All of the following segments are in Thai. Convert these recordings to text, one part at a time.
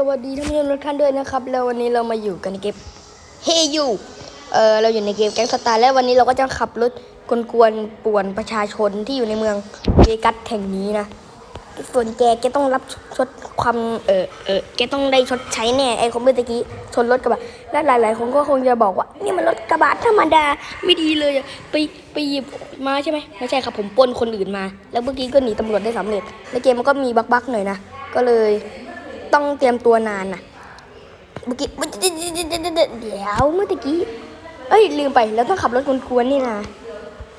สวัสดีท่านผู้ชมทุกท่านด้วยนะครับ แล้ววันนี้เรามาอยู่กันในเกมเฮยูเออเราอยู่ในเกมแก๊งสตาร์และวันนี้เราก็จะขับรถกวนๆป่วนประชาชนที่อยู่ในเมืองเวกัสแห่งนี้นะ ส่วนแกแกต้องรับชดความเออเออแกต้องได้ชดใช้แน่ไอ้คนเมื่อกี้ชนรถกระบะและหลาย ๆ คนก็คงจะบอกว่า นี่มันรถกระบะธรรมดาไม่ดีเลยไปไปหยิบมาใช่ไหมไม่ใช่ครับผมปล้นคนอื่นมา แล้วเมื่อกี้ก็หนีตำรวจได้สำเร็จ แล้วเกมมันก็มีบั๊กๆหน่อยนะก็เลย ต้องเตรียมตัวนานน่ะเมื่อกี้เดี๋ยวเมื่อกี้เอ้ยลืมไปแล้วต้องขับรถกวนๆนี่นะ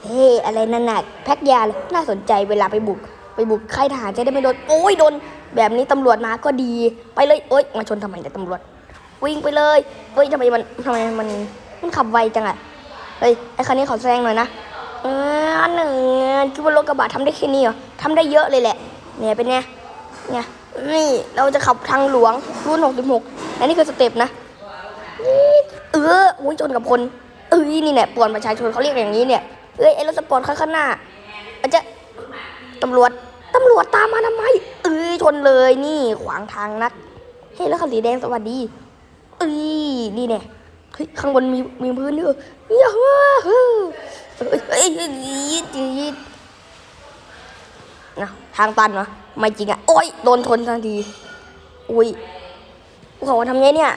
เฮ้อะไรนั่นน่ะแพ็กยาเลยน่าสนใจเวลาไปบุก ไปบุกค่ายทหารจะได้ไม่โดนโอ้ยโดน แบบนี้ตำรวจมาก็ดี ไปเลยโอ้ยมาชนทำไมเนี่ยตำรวจ วิ่งไปเลยเฮ้ยทำไมมันทำไมมันมันขับไวจังอะเฮ้ยไอ้คันนี้ขอแซงหน่อยนะเออหนึ่งคิดว่ารถกระบะทำได้แค่นี้เหรอทำได้เยอะเลยแหละเนี่ยเป็นไงเนี่ย นี่เราจะขับทางหลวงรุ่น 66 และนี่คือสเต็ปนะ เออโอ้ยชนกับคน เอ้ยนี่แหละป่วนประชาชนเขาเรียกอย่างนี้เนี่ย เอ้ยไอ้รถสปอร์ตข้างหน้าอาจจะตำรวจตำรวจตามมาทำไม เอ้ยชนเลยนี่ขวางทางนัก เฮ้ยแล้วคันสีแดงสวัสดี เอ้ยนี่เนี่ยเฮ้ยข้างบนมีมีพื้นด้วยยาฮูเฮ้ยเอ้ยเอ้ยเอ้ยยีดยีดนะทางตันเหรอ ไม่จริงอะโอ้ยโดนชนทันทีอุ้ยโอ้โหทำไงเนี่ย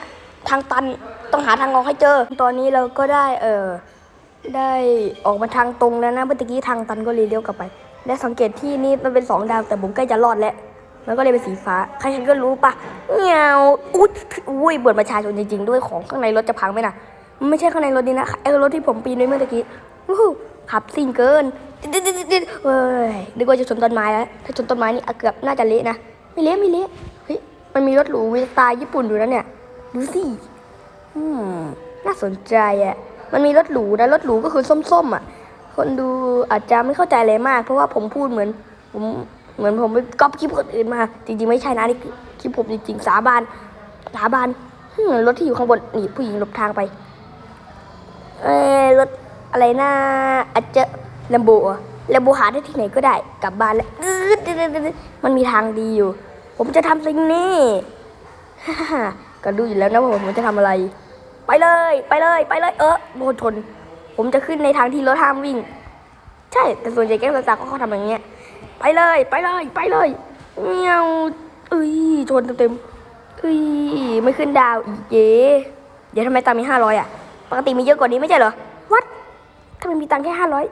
ทางตันต้องหาทางออกให้เจอ ตอนนี้เราก็ได้เออได้ออกมาทางตรงแล้วนะเมื่อกี้ทางตันก็เลยเลี้ยวกลับไป และสังเกตที่นี่มันเป็นสองดาวแต่ผมใกล้จะรอดแล้วมันก็เลยเป็นสีฟ้า ใครๆก็รู้ปะเงียวอุ๊ยอุ้ยเบิดประชาชนจริงๆ ด้วยของข้างในรถจะพังไหมนะมันไม่ใช่ข้างในรถนี่นะไอ้รถที่ผมปีนไว้เมื่อกี้ขับซิ่งเกิน ดิดดิดดิดเฮ้ยนึกว่าจะชนต้นไม้แล้วถ้าชนต้นไม้นี่เกือบน่าจะเละนะไม่เละไม่เละเฮ้ยมันมีรถหรูมีสตล์ญี่ปุ่นอยู่นะเนี่ยดูสิอืมน่าสนใจอะมันมีรถหรูนะรถหรูก็คือส้มๆอะ คนดูอาจจะไม่เข้าใจอะไรมาก เพราะว่าผมพูดเหมือนผมเหมือนผมไปก๊อปคลิปคนอื่นมา จริงๆไม่ใช่นะนี่คลิปผมจริงๆสาบานสาบานรถที่อยู่ข้างบนนี่ผู้หญิงหลบทางไป เอ้ยรถอะไรนะอาจจะ ลมโบแลมโบหาได้ที่ไหนก็ได้กลับบ้านแล้วมันมีทางดีอยู่ ผมจะทำสิ่งนี้ก็ดูอยู่แล้วนะว่าผมจะทำอะไร ไปเลย ไปเลย ไปเลย เออโดนชน ผมจะขึ้นในทางที่รถห้ามวิ่ง ใช่ แต่ส่วนใหญ่แก๊งต่างๆก็เขาทำอย่างเงี้ย ไปเลย ไปเลย ไปเลยเงี้ยวเอ้ยชนเต็มๆเอ้ยไม่ขึ้นดาวอีกเย่เดี๋ยวทำไมตังมีห้าร้อยอะ ปกติมีเยอะกว่านี้ไม่ใช่เหรอวัดทำไมมีตังแค่ห้าร้อย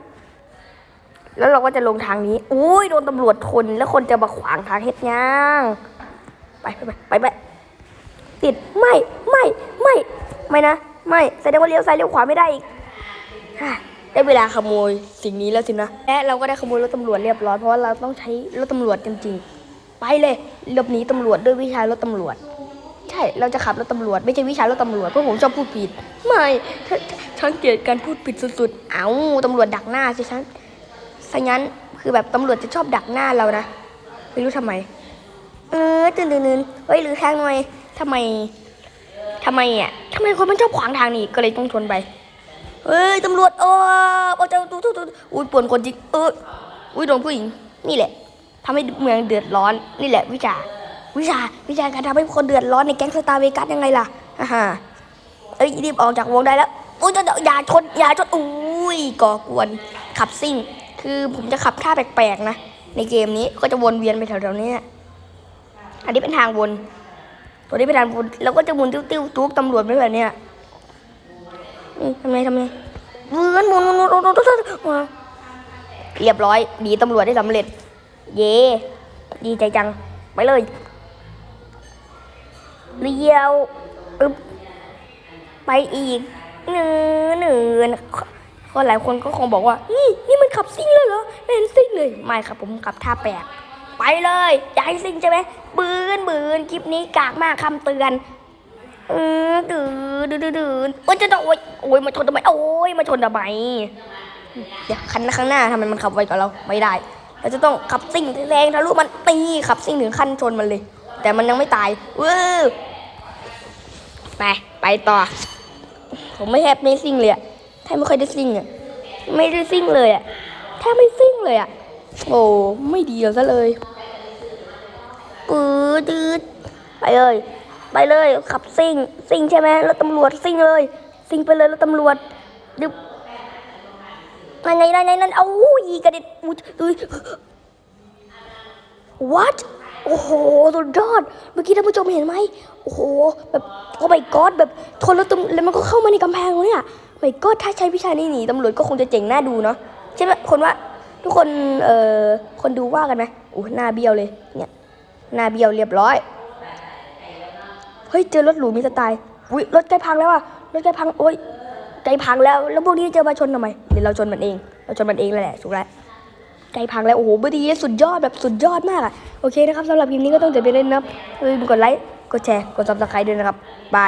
แล้วเราก็จะลงทางนี้ อุ้ยโดนตำรวจชนแล้วคนจะมาขวางทางเฮ็ดย่าง ไปไปไปไปติด ไม่ ไม่ ไม่ ไม่นะ ไม่ แสดงว่าเลี้ยวซ้ายเลี้ยวขวาไม่ได้อีก ได้เวลาขโมยสิ่งนี้แล้วสินะ และเราก็ได้ขโมยรถตำรวจเรียบร้อย เพราะว่าเราต้องใช้รถตำรวจจริงๆ ไปเลยหลบหนีตำรวจด้วยวิชารถตำรวจ ใช่ เราจะขับรถตำรวจ ไม่ใช่วิชารถตำรวจ เพราะผมชอบพูดผิด ไม่ฉันเกลียดการพูดผิดสุดๆ เอ้าตำรวจดักหน้าสิฉัน ซะงั้นคือแบบตำรวจจะชอบดักหน้าเรานะไม่รู้ทำไม เออตื่นตื่นตื่นเฮ้ยหรือทางหน่อยทำไมทำไมอะทำไมคนมันชอบขวางทางนี่ก็เลยต้องชนไปเฮ้ยตำรวจโอ้โอ้เจ้าตู้ตู้ตู้อุ้ยป่วนคนจริงเอออุ้ยโดนผู้หญิง นี่แหละทำให้เมืองเดือดร้อนนี่แหละ วิชา วิชาวิชาการทำให้คนเดือดร้อนในแก๊งสตาร์เวกัสยังไงล่ะอ่าฮะเอ้ยรีบออกจากวงได้แล้วอุ้ยจะอย่าชนอย่าชนอุ้ยก่อกวนขับซิ่ง คือผมจะขับท่าแปลกๆนะ ในเกมนี้ก็จะวนเวียนไปแถวๆนี้อันนี้เป็นทางวน ตัวนี้เป็นทางวนแล้วก็จะหมุนติ้วๆทุกตำรวจไม่แบบเนี้ยนี่ทำไงทำไงหมุนหมุนหมุนหมุนหมุนหมุนหมุนมาเรียบร้อยหนีตำรวจได้สำเร็จ เย่ดีใจจัง ไปเลยเลี้ยวอึบไปอีกเนื้อเนื้อก็หลายคนก็คงบอกว่านี่ ขับซิ่งเลยเหรอไม่เห็นซิ่งเลย ไม่ครับผมขับท่าแปลกไปเลยอยากให้ซิ่งใช่ไหมบืนบืนคลิปนี้กากมากคำเตือนเออดื้อดื้อดื้อดื้อโอ้ยจะโอ้ยโอ้ยมาชนทำไมโอ้ยมาชนทำไมเดี๋ยวคันข้างหน้าทำไมมันขับไวกว่าเราไม่ได้ เราจะต้องขับซิ่งแรงทะลุมันตีขับซิ่งถึงขั้นชนมันเลย แต่มันยังไม่ตายเว้อไปไปต่อ ผมไม่แทบไม่ซิ่งเลยอะแทบไม่ค่อยได้ซิ่งอะ ไม่ได้ซิ่งเลยอะแทบไม่ซิ่งเลยอะโอ้ไม่ดีเอาซะเลยปื๊ดดืดไปเลยไปเลยขับซิ่งซิ่งใช่ไหมแล้วตำรวจซิ่งเลย ซิ่งไปเลยแล้วตำรวจดึบนั่นไงนั่นไงนั่นเอาอุ้ยกระเด็นอุ้ยอุ้ย what โอ้โหสุดยอด เมื่อกี้ท่านผู้ชมเห็นไหมโอ้โหแบบโอ้ my god แบบชนแล้วตำแล้วมันก็เข้ามาในกำแพงเลยเนี่ ย my god ถ้าใช้วิชานี้หนีตำรวจก็คงจะเจ๋งน่าดูเนาะใช่ไหมคนว่าทุกคนเอ่อคนดูว่ากันไหมโอ้หน้าเบี้ยวเลยเนี่ยหน้าเบี้ยวเรียบร้อยเฮ้ยเจอรถหรูมีสไตล์อุ้ยรถใกล้พังแล้วอะรถใกล้พังโอ้ยใกล้พังแล้วแล้วพวกนี้จะมาชนทำไมเดี๋ยวเราชนมันเอง เราชนมันเองแหละถูกแล้วไกลพังแล้วโอ้โหบดีสุดยอดแบบสุดยอดมากอะโอเคนะครับสำหรับคลิปนี้ก็ต้องจบไปเล่นนะครับอย่าลืมกดไลค์กดแชร์กดซับสไครต์ด้วยนะครับบาย